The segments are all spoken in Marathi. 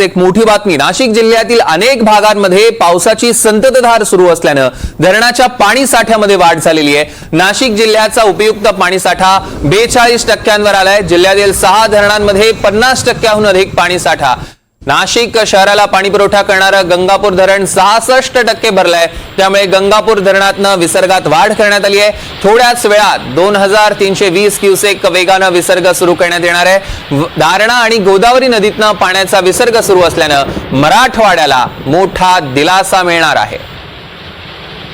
एक मोठी बातमी. नाशिक जिल्ह्यातील अनेक भागांमध्ये पावसाची संततधार सुरू असल्यानं धरणाच्या पाणी साठ्यामध्ये वाढ झालेली आहे. नाशिक जिल्ह्याचा उपयुक्त पाणी साठा बेचाळीस टक्क्यांवर आलाय. जिल्ह्यातील सहा धरणांमध्ये पन्नास टक्क्याहून अधिक पाणी साठा नाशिक शहराला पाणी पुरवठा करणारं गंगापूर धरण सहासष्ट टक्के भरलंय. त्यामुळे गंगापूर धरणातनं विसर्गात वाढ करण्यात आली आहे. थोड्याच वेळात दोन हजार तीनशे वीस क्युसेक वेगानं विसर्ग सुरू करण्यात येणार आहे. दारणा आणि गोदावरी नदीतनं पाण्याचा विसर्ग सुरू असल्यानं मराठवाड्याला मोठा दिलासा मिळणार आहे.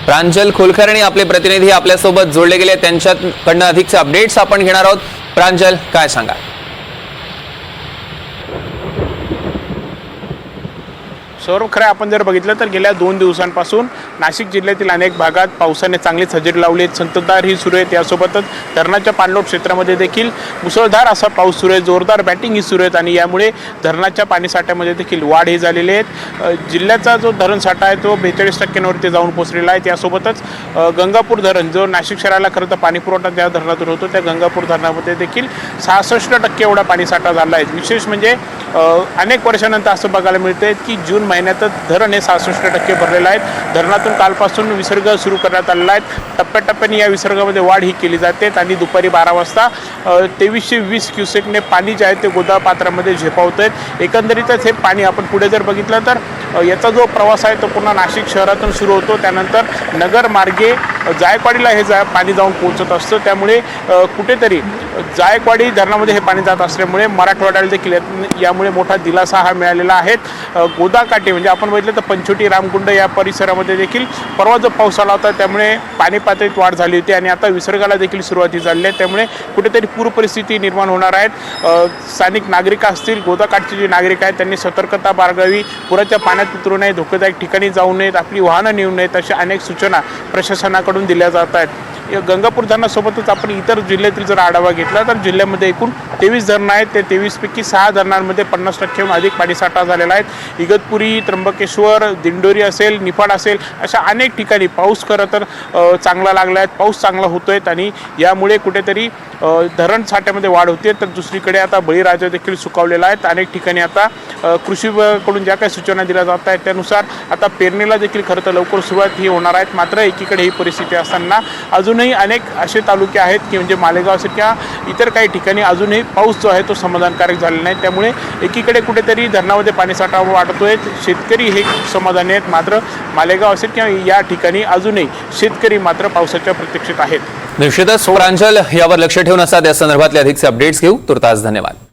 प्रांजल कुलकर्णी आपले प्रतिनिधी आपल्यासोबत जोडले गेले. त्यांच्याकडनं अधिकचे अपडेट्स आपण घेणार आहोत. प्रांजल काय सांगा सौरभ खरं आपण जर बघितलं तर गेल्या दोन दिवसांपासून नाशिक जिल्ह्यातील अनेक भागात पावसाने चांगलीच हजेरी लावली आहेत. संततधार ही सुरू आहे त्यासोबतच धरणाच्या पाणलोट क्षेत्रामध्ये देखील मुसळधार असा पाऊस सुरू आहे. जोरदार बॅटिंग ही सुरू आहेत आणि यामुळे धरणाच्या पाणीसाठ्यामध्ये देखील वाढ ही झालेली आहेत जिल्ह्याचा जो धरण साठा आहे तो बेचाळीस टक्क्यांवरती जाऊन पोचलेला आहे. त्यासोबतच गंगापूर धरण जो नाशिक शहराला खरं तर पाणीपुरवठा त्या ज्या धरणातून होतो त्या गंगापूर धरणामध्ये देखील सहासष्ट टक्के एवढा पाणीसाठा झाला आहे. विशेष म्हणजे अनेक वर्षानंतर असं बघायला मिळतं की जून महिन्यातच धरण हे सहासष्ट टक्के भरलेलं आहे धरणातून कालपासून विसर्ग सुरू करण्यात आलेला आहे. टप्प्याटप्प्याने या विसर्गामध्ये वाढ ही केली जाते आणि दुपारी बारा वाजता तेवीसशे वीस क्युसेकने पाणी जे आहे ते गोदा पात्रामध्ये झेपावत आहेत एकंदरीतच हे पाणी आपण पुढे जर बघितलं तर याचा जो प्रवास आहे तो पुन्हा नाशिक शहरातून सुरू होतो. त्यानंतर नगर मार्गे जायकवाडीला हे जा पाणी जाऊन पोहोचत असतं. त्यामुळे कुठेतरी जायकवाडी धरणामध्ये हे पाणी जात असल्यामुळे मराठवाड्याला देखील यामुळे मोठा दिलासा हा मिळालेला आहे. गोदाकाठी म्हणजे आपण बघितलं तर पंचोटी रामकुंड या परिसरामध्ये देखील परवा जो पाऊस आला होता त्यामुळे पाणी पातळीत वाढ झाली होती आणि आता विसर्गाला देखील सुरुवाती झाली आहे. त्यामुळे कुठेतरी पूर परिस्थिती निर्माण होणार आहेत स्थानिक नागरिक असतील गोदाकाठचे जे नागरिक आहेत त्यांनी सतर्कता बाळगावी पुराच्या पाण्यात उतरू नये धोकादायक ठिकाणी जाऊ नयेत आपली वाहनं नेऊ नयेत अशा अनेक सूचना प्रशासनाकडून सरकारकडून दिल्या जात आहेत. गंगापूर धरणासोबतच आपण इतर जिल्ह्यातील जर आढावा घेतला तर जिल्ह्यामध्ये एकूण तेवीस धरणं आहेत. ते तेवीसपैकी सहा धरणांमध्ये पन्नास टक्केहून अधिक पाणीसाठा झालेला आहे. इगतपुरी त्र्यंबकेश्वर दिंडोरी असेल निफाड असेल अशा अनेक ठिकाणी पाऊस खरं तर चांगला लागला आहे. पाऊस चांगला होतो आहे आणि यामुळे कुठेतरी धरण साठ्यामध्ये वाढ होते तर दुसरीकडे आता बळीराजा देखील सुकावलेला आहे. अनेक ठिकाणी आता कृषीकडून कृषी विभागाकडून ज्या काही सूचना दिल्या जात आहेत त्यानुसार आता पेरणीला देखील खरं तर लवकर सुरुवात ही होणार आहेत मात्र एकीकडे ही परिस्थिती असताना अजून अजूनही अनेक असे तालुके आहेत की म्हणजे मालेगाव असेल किंवा इतर काही ठिकाणी अजूनही पाऊस जो आहे तो समाधानकारक झालेला नाही. त्यामुळे एकीकडे कुठेतरी धरणामध्ये पाणीसाठा आहे शेतकरी हे समाधानी आहेत. मात्र मालेगाव असेल किंवा या ठिकाणी अजूनही शेतकरी मात्र पावसाच्या प्रतीक्षेत आहेत. निश्चितच प्रांजल यावर लक्ष ठेवून असतात या संदर्भातले अधिकचे अपडेट्स घेऊ. तुर्तास धन्यवाद.